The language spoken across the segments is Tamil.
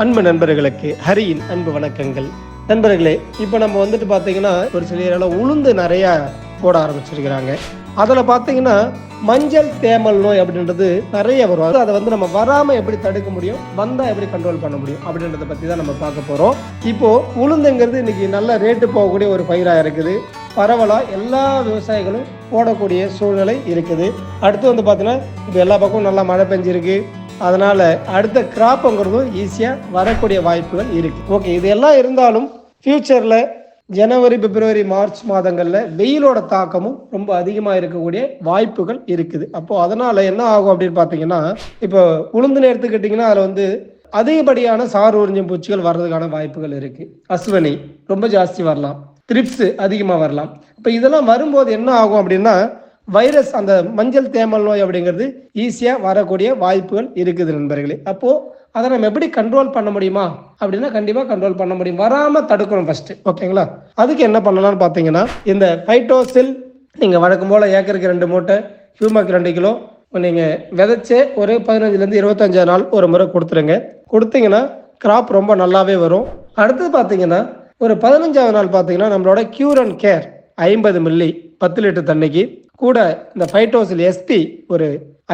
அன்பு நண்பர்களுக்கு ஹரியின் அன்பு வணக்கங்கள். நண்பர்களே இப்போ நம்ம வந்துட்டு பார்த்தீங்கன்னா ஒரு சில உளுந்து நிறைய போட ஆரம்பிச்சிருக்கிறாங்க. அதில் பார்த்தீங்கன்னா மஞ்சள் தேமல் நோய் அப்படின்றது நிறைய வரும். அது அதை வந்து நம்ம வராமல் எப்படி தடுக்க முடியும் வந்தால் எப்படி கண்ட்ரோல் பண்ண முடியும் அப்படின்றத பற்றி தான் நம்ம பார்க்க போகிறோம் இப்போது உளுந்துங்கிறது இன்றைக்கி நல்ல ரேட்டு போகக்கூடிய ஒரு பயிராக இருக்குது. பரவலாக எல்லா விவசாயிகளும் போடக்கூடிய சூழ்நிலை இருக்குது. அடுத்து வந்து பார்த்தீங்கன்னா இப்போ எல்லா பக்கமும் நல்லா மழை பெஞ்சிருக்கு. அதனால அடுத்த கிராப்புங்கிறதும் ஈஸியாக வரக்கூடிய வாய்ப்புகள் இருக்கு. ஓகே இதெல்லாம் இருந்தாலும் ஃபியூச்சரில் ஜனவரி பிப்ரவரி மார்ச் மாதங்களில் வெயிலோட தாக்கமும் ரொம்ப அதிகமாக இருக்கக்கூடிய வாய்ப்புகள் இருக்குது. அப்போது அதனால் என்ன ஆகும் அப்படின்னு பார்த்தீங்கன்னா இப்போ உளுந்துன்னு எடுத்துக்கிட்டிங்கன்னா அதில் வந்து அதிகப்படியான சார் உறிஞ்சும் பூச்சிகள் வர்றதுக்கான வாய்ப்புகள் இருக்குது அஸ்வனி ரொம்ப ஜாஸ்தி வரலாம். த்ரிப்ஸ் அதிகமாக வரலாம். இப்போ இதெல்லாம் வரும்போது என்ன ஆகும் அப்படின்னா வைரஸ் அந்த மஞ்சள் தேமல் நோய் அப்படிங்கிறது ஈஸியாக வரக்கூடிய வாய்ப்புகள் இருக்குது நண்பர்களே. அப்போது அதை நம்ம எப்படி கண்ட்ரோல் பண்ண முடியுமா? அப்படின்னா கண்டிப்பாக கண்ட்ரோல் பண்ண முடியும். வராமல் தடுக்கணும் ஃபர்ஸ்ட் ஓகேங்களா? அதுக்கு என்ன பண்ணலாம்னு பார்த்தீங்கன்னா இந்த ஃபைட்டோசில் நீங்கள் வழக்கம் போல் ஏக்கருக்கு ரெண்டு மூட்டை ஹியூமாக்கு ரெண்டு கிலோ நீங்கள் விதைச்சு ஒரு பதினஞ்சுலேருந்து இருபத்தஞ்சு நாள் ஒரு முறை கொடுத்துருங்க. கொடுத்தீங்கன்னா கிராப் ரொம்ப நல்லாவே வரும். அடுத்தது பார்த்தீங்கன்னா ஒரு பதினஞ்சாவது நாள் பார்த்தீங்கன்னா நம்மளோட க்யூர் அண்ட் கேர் ஐம்பது மில்லி பத்து லிட்டர் தண்ணிக்கு கூட இந்த ஃபைட்டோசில் எஸ்டி ஒரு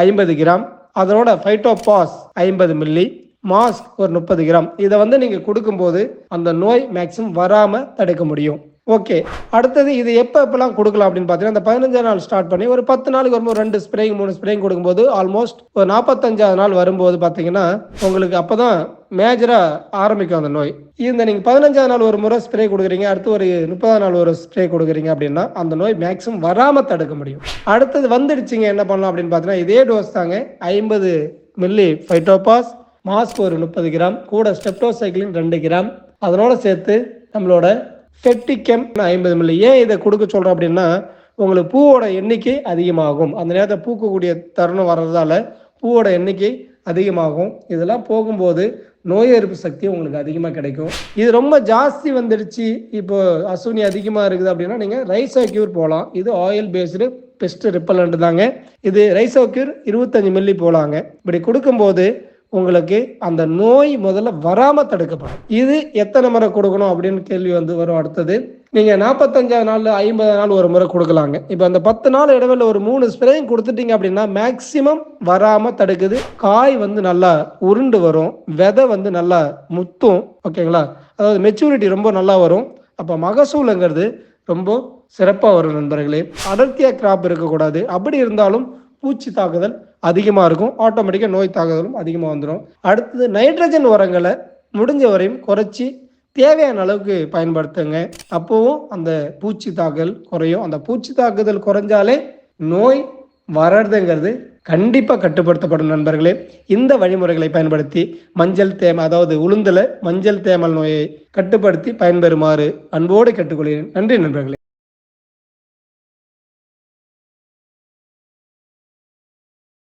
ஐம்பது கிராம் அதனோட ஃபைட்டோபாஸ் ஐம்பது மில்லி மாஸ்க் ஒரு முப்பது கிராம். இதை வந்து நீங்கள் கொடுக்கும்போது அந்த நோய் மேக்ஸிமம் வராமல் தடுக்க முடியும். ஓகே. அடுத்தது இது எப்போ எப்பெல்லாம் கொடுக்கலாம் அப்படின்னு பார்த்தீங்கன்னா அந்த பதினஞ்சாம் நாள் ஸ்டார்ட் பண்ணி ஒரு பத்து நாளுக்கு வரும்போது ரெண்டு ஸ்ப்ரேங் மூணு ஸ்ப்ரேங் கொடுக்கும்போது ஆல்மோஸ்ட் ஒரு நாற்பத்தஞ்சாவது நாள் வரும்போது பார்த்தீங்கன்னா உங்களுக்கு அப்போ தான் மேஜராக ஆரம்பிக்கும் அந்த நோய். இந்த நீங்கள் பதினஞ்சாவது நாள் ஒரு முறை ஸ்ப்ரே கொடுக்குறீங்க அடுத்து ஒரு முப்பதாம் நாள் ஒரு ஸ்ப்ரே கொடுக்குறீங்க அப்படின்னா அந்த நோய் மேக்ஸிமம் வராமல் தடுக்க முடியும். அடுத்தது வந்துடுச்சிங்க என்ன பண்ணலாம் அப்படின்னு பார்த்தீங்கன்னா இதே டோஸ் தாங்க ஐம்பது மில்லி ஃபைட்டோபாஸ் மாஸ்க் ஒரு முப்பது கிராம் கூட ஸ்டெப்டோசைக்ளின் ரெண்டு கிராம். அதனோட சேர்த்து நம்மளோட ஃபெட்டிக்கம் ஐம்பது மில்லி ஏன் இதை கொடுக்க சொல்கிறோம் அப்படின்னா உங்களுக்கு பூவோட எண்ணிக்கை அதிகமாகும். அந்த நேரத்தில் பூக்கக்கூடிய தருணம் வர்றதால பூவோட எண்ணிக்கை அதிகமாகும். இதெல்லாம் போகும்போது நோய் எதிர்ப்பு சக்தி உங்களுக்கு அதிகமாக கிடைக்கும். இது ரொம்ப ஜாஸ்தி வந்துடுச்சு. இப்போ அசுனி அதிகமாக இருக்குது அப்படின்னா நீங்கள் ரைசோக்யூர் போகலாம் இது ஆயில் பேஸ்டு பெஸ்ட் ரிப்பலண்ட் தாங்க. இது ரைசோக்யூர் இருபத்தஞ்சு மில்லி போகலாங்க இப்படி கொடுக்கும்போது உங்களுக்கு அந்த நோய் முதல்ல வராமல் தடுக்கப்படும். இது எத்தனை முறை கொடுக்கணும் அப்படின்னு கேள்வி வந்து வரும் அடுத்தது. நீங்க நாற்பத்தஞ்சாவது நாள் ஐம்பது நாள் ஒரு முறை கொடுக்கலாங்க. இப்போ அந்த பத்து நாள் இடவில் ஒரு மூணு ஸ்ப்ரேயும் கொடுத்துட்டீங்க அப்படின்னா மேக்சிமம் வராம தடுக்குது. காய் வந்து நல்லா உருண்டு வரும். விதை வந்து நல்லா முத்தும். ஓகேங்களா? அதாவது மெச்சூரிட்டி ரொம்ப நல்லா வரும். அப்போ மகசூலுங்கிறது ரொம்ப சிறப்பாக வரும் நண்பர்களே. அடர்த்தியாக கிராப் இருக்கக்கூடாது. அப்படி இருந்தாலும் பூச்சி தாக்குதல் அதிகமாக இருக்கும் ஆட்டோமேட்டிக்காக நோய் தாக்குதலும் அதிகமாக வந்துடும் அடுத்தது நைட்ரஜன் உரங்களை முடிஞ்ச வரையும் குறைச்சி தேவையான அளவுக்கு பயன்படுத்துங்க. அப்போவும் அந்த பூச்சி தாக்குதல் குறையும். அந்த பூச்சி தாக்குதல் குறைஞ்சாலே நோய் வர்றதுங்கிறது கண்டிப்பாக கட்டுப்படுத்தப்படும் நண்பர்களே. இந்த வழிமுறைகளை பயன்படுத்தி மஞ்சள் தேம அதாவது உளுந்தல மஞ்சள் தேமல் நோயை கட்டுப்படுத்தி பயன்பெறுமாறு அன்போடு கேட்டுக்கொள்கிறேன். நன்றி நண்பர்களே.